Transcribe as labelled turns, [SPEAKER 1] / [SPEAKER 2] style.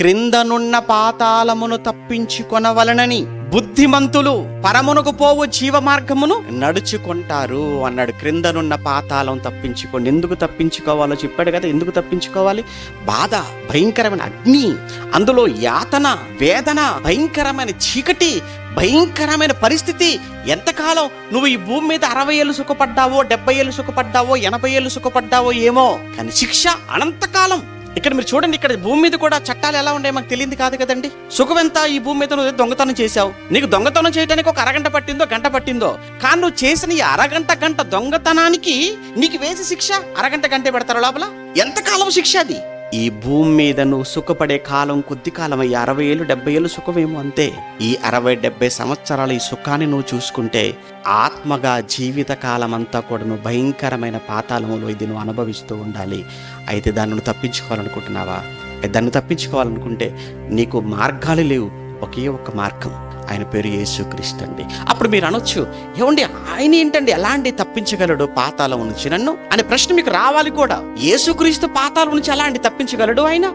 [SPEAKER 1] క్రిందనున్న పాతాళమును తప్పించుకొనవలనని బుద్ధిమంతులు పరమునకు పోవు జీవ మార్గమును నడుచుకుంటారు అన్నాడు. క్రిందనున్న పాతాళం తప్పించుకోండి ఎందుకు తప్పించుకోవాలో చెప్పాడు కదా ఎందుకు తప్పించుకోవాలి? బాధ భయంకరమైన అగ్ని అందులో యాతన వేదన భయంకరమైన చీకటి భయంకరమైన పరిస్థితి. ఎంతకాలం నువ్వు ఈ భూమి మీద అరవై ఏళ్ళు సుఖపడ్డావో డెబ్బై ఏళ్ళు సుఖపడ్డావో ఎనభై ఏళ్ళు సుఖపడ్డావో ఏమో? కానీ శిక్ష అనంతకాలం ఇక్కడ మీరు చూడండి ఇక్కడ భూమి మీద కూడా చట్టాలు ఎలా ఉండే మాకు తెలియదు కాదు కదండి. సుఖం ఈ భూమి మీద నువ్వు దొంగతనం చేశావు. నీకు దొంగతనం చేయడానికి ఒక అరగంట పట్టిందో గంట పట్టిందో? కానీ నువ్వు చేసిన ఈ అరగంట గంట దొంగతనానికి నీకు వేసి శిక్ష? అరగంట గంటే పెడతారు లోపల? ఎంతకాలం శిక్ష అది? ఈ భూమి మీద నువ్వు సుఖపడే కాలం కొద్ది కాలం అయ్యి అరవై ఏళ్ళు డెబ్బై ఏళ్ళు సుఖమేమో అంతే. ఈ అరవై డెబ్బై సంవత్సరాల ఈ సుఖాన్ని నువ్వు చూసుకుంటే ఆత్మగా జీవిత కాలం అంతా కూడా నువ్వు భయంకరమైన పాతాళములో ఇది నువ్వు అనుభవిస్తూ ఉండాలి. అయితే దాన్ని తప్పించుకోవాలనుకుంటున్నావా? దాన్ని తప్పించుకోవాలనుకుంటే నీకు మార్గాలు లేవు. ఒకే ఒక్క మార్గం. ఆయన పేరు యేసుక్రీస్తు అండి. అప్పుడు మీరు అనొచ్చు ఏమండి ఆయన ఏంటండి? ఎలాంటి తప్పించగలడు? పాతాళం నుంచి నన్ను? అనే ప్రశ్న మీకు రావాలి కూడా. యేసుక్రీస్తు పాతాళం నుంచి ఎలాంటి తప్పించగలడు ఆయన?